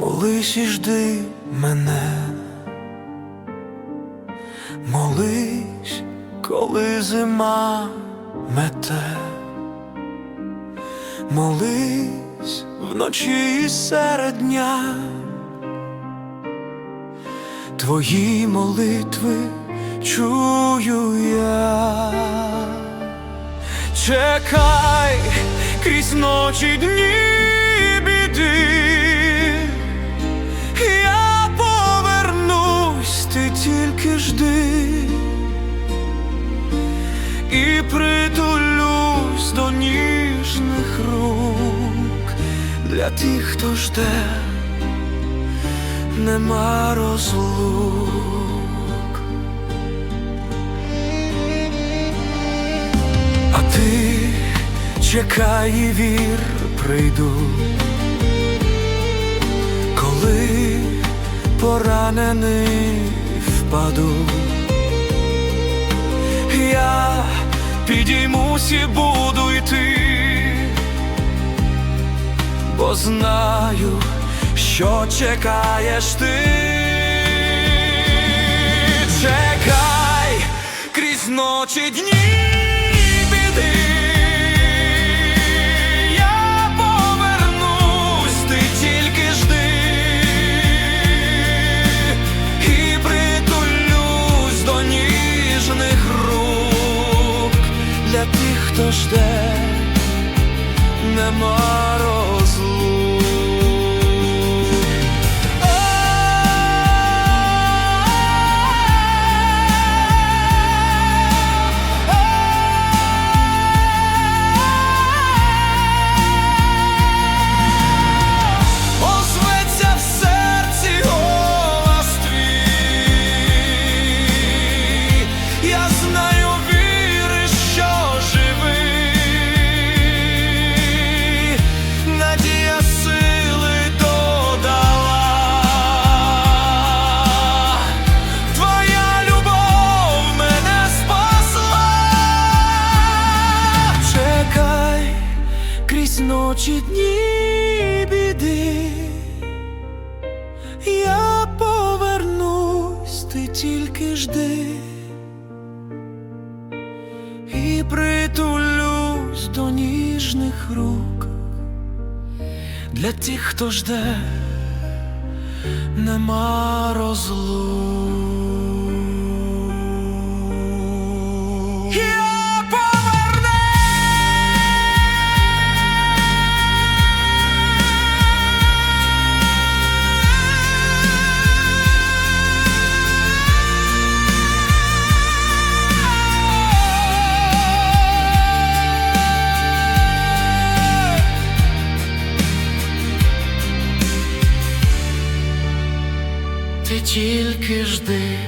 Молись і жди мене, молись, коли зима мете, молись вночі і серед дня, твої молитви чую я. Чекай крізь ночі дні притулюсь до ніжних рук. Для тих, хто жде, нема розлук. А ти чекай і вір, прийду, коли поранений впаду, підіймусь і буду йти, бо знаю, що чекаєш ти. Чекай крізь ночі дні хто жде, нема крізь ночі дні біди, я повернусь, ти тільки жди. І притулюсь до ніжних рук. Для тих, хто жде, нема розлук. Ти тільки жди,